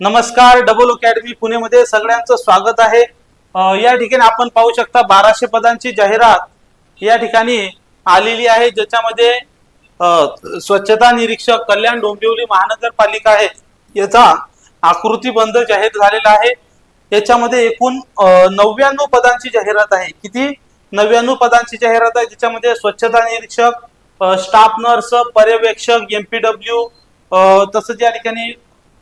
नमस्कार double academy पुणेमध्ये सगळ्यांचं स्वागत आहे. या ठिकाणी आपण पाहू शकता बाराशे पदांची जाहिरात या ठिकाणी आलेली आहे ज्याच्यामध्ये स्वच्छता निरीक्षक कल्याण डोंबिवली महानगरपालिका आहे. याचा आकृतीबंध जाहीर झालेला आहे. याच्यामध्ये एकूण नव्याण्णव पदांची जाहिरात आहे. किती? नव्याण्णव पदांची जाहिरात आहे ज्याच्यामध्ये स्वच्छता निरीक्षक स्टाफ नर्स पर्यवेक्षक एमपीडब्ल्यू तसंच या ठिकाणी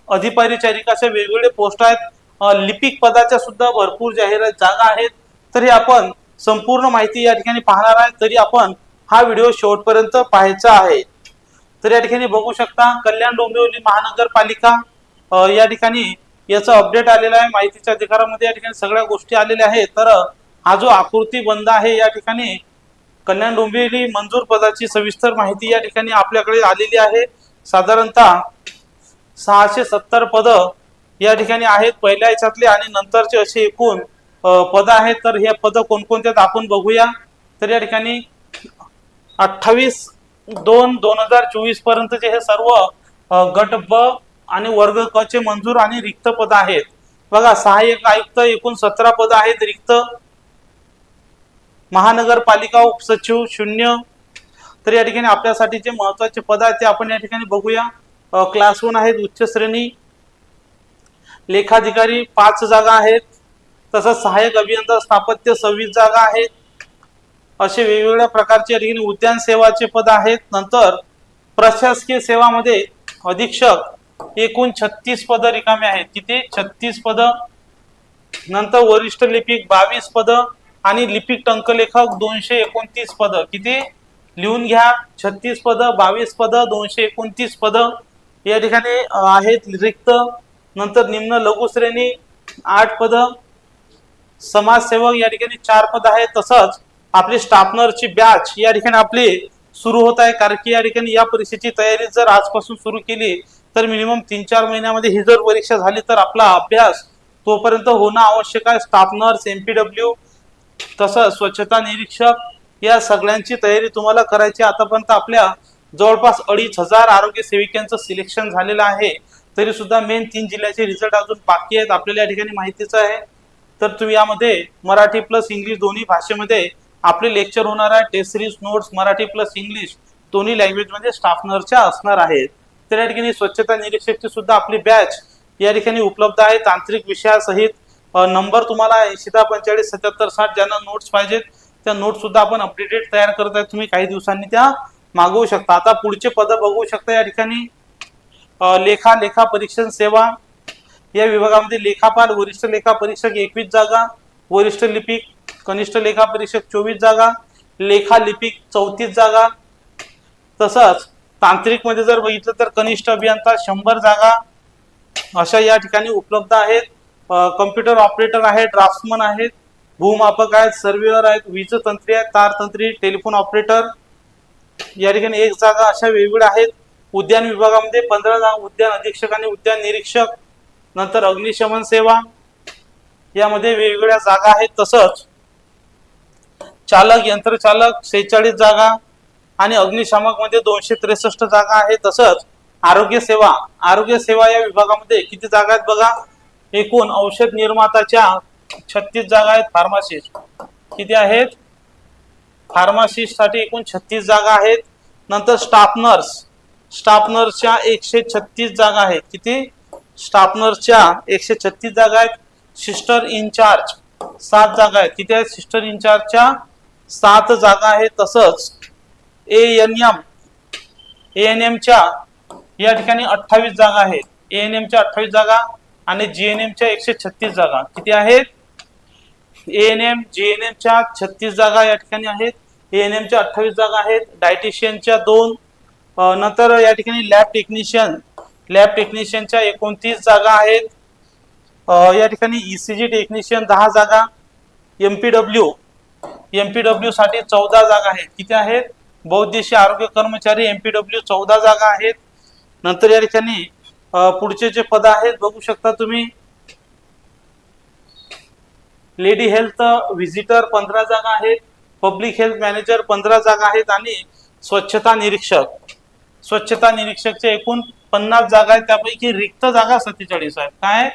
अधिपरिचारिका अशा वेगवेगळे पोस्ट आहेत. लिपिक पदाच्या सुद्धा भरपूर जाहिरात जागा आहेत. तरी आपण संपूर्ण माहिती या ठिकाणी पाहणार आहे. तरी आपण हा व्हिडिओ शेवटपर्यंत पाहायचा आहे. तर या ठिकाणी बघू शकता कल्याण डोंबिवली महानगरपालिका या ठिकाणी याचा अपडेट आलेला आहे. माहितीच्या अधिकारामध्ये या ठिकाणी सगळ्या गोष्टी आलेल्या आहेत. तर हा जो आकृती बंद आहे या ठिकाणी कल्याण डोंबिवली मंजूर पदाची सविस्तर माहिती या ठिकाणी आपल्याकडे आलेली आहे. साधारणतः सहाशे सत्तर पद या ठिकाणी आहेत पहिल्या याच्यातले आणि नंतरचे असे एकूण पद आहेत. तर हे पद कोणकोणते आहेत आपण बघूया. तर या ठिकाणी अठ्ठावीस दोन दोन हजार चोवीस पर्यंतचे हे सर्व गट ब आणि वर्ग क चे मंजूर आणि रिक्त पद आहेत. बघा सहाय्यक आयुक्त एकूण सतरा पद आहेत रिक्त. महानगरपालिका उपसचिव शून्य. तर या ठिकाणी आपल्यासाठी जे महत्त्वाचे पद आहेत ते आपण या ठिकाणी बघूया. क्लास वन आहेत उच्च श्रेणी. लेखाधिकारी पाच जागा आहेत. तसंच सहाय्यक अभियंता स्थापत्य सव्वीस जागा आहेत. असे वेगवेगळ्या प्रकारचे या उद्यान सेवाचे पद आहेत. नंतर प्रशासकीय सेवामध्ये अधीक्षक एकूण छत्तीस पद रिकामे आहेत. तिथे छत्तीस पद नंतर वरिष्ठ लिपिक बावीस पद आणि लिपिक टंकलेखक दोनशे एकोणतीस पद. किती लिहून घ्या छत्तीस पद बावीस पद दोनशे एकोणतीस पद. या ठिकाणी आहेत रिक्त नंतर निम्न लघु श्रेणी आठ पद. समाजसेवक या ठिकाणी चार पद आहेत. तसंच आपली स्टाफनरची बॅच या ठिकाणी आपली सुरू होत आहे. कारण की या ठिकाणी या परीक्षेची तयारी जर आजपासून सुरू केली तर मिनिमम तीन चार महिन्यामध्ये ही जर परीक्षा झाली तर आपला अभ्यास तोपर्यंत होणं आवश्यक आहे. स्टाफ नर्स एमपीडब्ल्यू तसंच स्वच्छता निरीक्षक या सगळ्यांची तयारी तुम्हाला करायची आतापर्यंत आपल्या जवळपास अडीच हजार आरोग्य सेविकांचं सिलेक्शन झालेलं आहे. तरी सुद्धा मेन तीन जिल्ह्याचे रिझल्ट अजून बाकी आहेत. आपल्याला या ठिकाणी माहितीच आहे. तर तुम्ही यामध्ये मराठी प्लस इंग्लिश दोन्ही भाषेमध्ये आपले लेक्चर होणार आहे. Test series notes Marathi plus English दोन्ही लँग्वेजमध्ये स्टाफ नर्सच्या असणार आहेत. तर या ठिकाणी स्वच्छता निरीक्षकची सुद्धा आपली बॅच या ठिकाणी उपलब्ध आहे. तांत्रिक विषयासहित नंबर तुम्हाला ऐंशी दहा पंचेचाळीस सत्याहत्तर साठ ज्यांना नोट्स पाहिजेत त्या नोट्स सुद्धा आपण अपडेटेड तयार करत आहे तुम्ही काही दिवसांनी त्या मागवू शकता. आता पुढचे पद बघू शकता या ठिकाणी. लेखा लेखा परीक्षण सेवा. या विभागामध्ये लेखापाल वरिष्ठ लेखा परीक्षक एकवीस जागा वरिष्ठ लिपिक कनिष्ठ लेखा परीक्षक चोवीस जागा लेखा लिपिक चौतीस जागा. तसंच तांत्रिकमध्ये जर बघितलं तर कनिष्ठ अभियंता शंभर जागा. अशा या ठिकाणी उपलब्ध आहेत. कम्प्युटर ऑपरेटर आहेत ड्राफ्टमन आहेत भूमापक आहेत सर्वेअर आहेत वीज तंत्री आहेत तार तंत्री टेलिफोन ऑपरेटर या ठिकाणी एक जागा अशा वेगवेगळ्या आहेत. उद्यान विभागामध्ये पंधरा जागा उद्यान अधीक्षक आणि उद्यान निरीक्षक नंतर अग्निशमन सेवा यामध्ये वेगवेगळ्या जागा आहेत. तसंच चालक यंत्रचालक सेहेचाळीस जागा आणि अग्निशामकमध्ये दोनशे त्रेसष्ट जागा आहेत. तसंच आरोग्य सेवा आरोग्य सेवा या विभागामध्ये किती जागा आहेत बघा? एकूण औषध निर्माताच्या छत्तीस जागा आहेत. फार्मासिस्ट किती आहेत? फार्मासिस्टसाठी एकूण छत्तीस जागा आहेत. नंतर स्टाफ नर्स. स्टाफ नर्सच्या एकशे छत्तीस जागा आहेत. किती? स्टाफ नर्सच्या एकशे छत्तीस जागा आहेत. सिस्टर इन्चार्ज सात जागा आहेत. किती आहेत? सिस्टर इन्चार्जच्या सात जागा आहेत. तसंच A N M A N एमच्या या ठिकाणी अठ्ठावीस जागा आहेत. ए एन एमच्या अठ्ठावीस जागा आणि जी एन एमच्या एकशे छत्तीस जागा. किती आहेत? A N M G N एमच्या छत्तीस जागा या ठिकाणी आहेत. ए एन एमच्या अठ्ठावीस जागा आहेत. डायटिशियनच्या दोन नंतर या ठिकाणी लॅब टेक्निशियन लॅब टेक्निशियनच्या एकोणतीस जागा आहेत. या ठिकाणी ईसीजी टेक्निशियन दहा जागा M P W M P साठी चौदा जागा आहेत. किती आहेत? बहुद्देशीय आरोग्य कर्मचारी एम पी डब्ल्यू चौदा जागा आहेत. नंतर या ठिकाणी पुढचे जे पद आहेत बघू शकता तुम्ही. लेडी हेल्थ व्हिजिटर पंधरा जागा आहेत. पब्लिक हेल्थ मॅनेजर पंधरा जागा आहेत आणि स्वच्छता निरीक्षक. स्वच्छता निरीक्षकचे एकूण पन्नास जागा आहेत त्यापैकी रिक्त जागा सत्तेचाळीस आहेत. काय?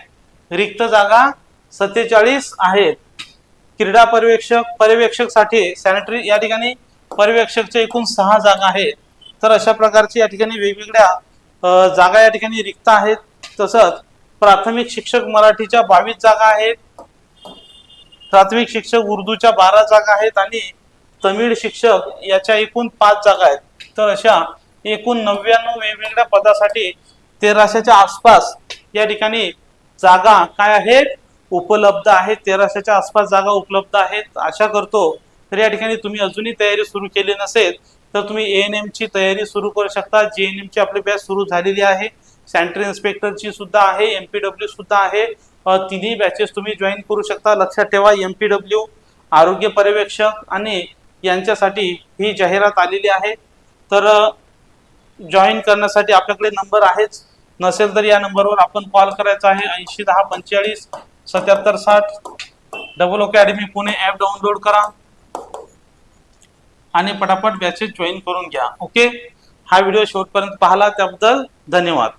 रिक्त जागा सत्तेचाळीस आहेत. क्रीडा पर्यवेक्षक पर्यवेक्षकसाठी सॅनिटरी या ठिकाणी पर्यवेक्षकच्या एकूण सहा जागा आहेत. तर अशा प्रकारची या ठिकाणी वेगवेगळ्या जागा या ठिकाणी रिक्त आहेत. तसंच प्राथमिक शिक्षक मराठीच्या बावीस जागा आहेत. प्राथमिक शिक्षक उर्दूच्या बारा जागा आहेत आणि तमिळ शिक्षक याच्या एकूण पाच जागा आहेत. तर अशा एकूण नव्याण्णव वेगवेगळ्या पदासाठी तेराशेच्या आसपास या ठिकाणी जागा काय आहेत? उपलब्ध आहेत. तेराशेच्या आसपास जागा उपलब्ध आहेत. आशा करतो तर या ठिकाणी तुम्ही अजूनही तयारी सुरू केली नसेल तर तुम्ही ए एन एमची तयारी सुरू करू शकता. जे एन एमची आपली बॅच सुरू झालेली आहे. सॅनिटरी इन्स्पेक्टरची सुद्धा आहे. एम पी डब्ल्यू सुद्धा आहे. तिन्ही बॅचेस तुम्ही जॉईन करू शकता. लक्षात ठेवा एम पी डब्ल्यू आरोग्य पर्यवेक्षक आणि यांच्यासाठी ही जाहिरात आलेली आहे. तर जॉईन करण्यासाठी आपल्याकडे नंबर आहेच. नसेल तर या नंबरवर आपण कॉल करायचा आहे. ऐंशी दहा पंचेचाळीस सत्याहत्तर साठ. Double academy Pune app download करा. आणि पटापट बॅचेस जॉईन करून घ्या. ओके हा व्हिडिओ शेवटपर्यंत पाहिला. त्याबद्दल धन्यवाद.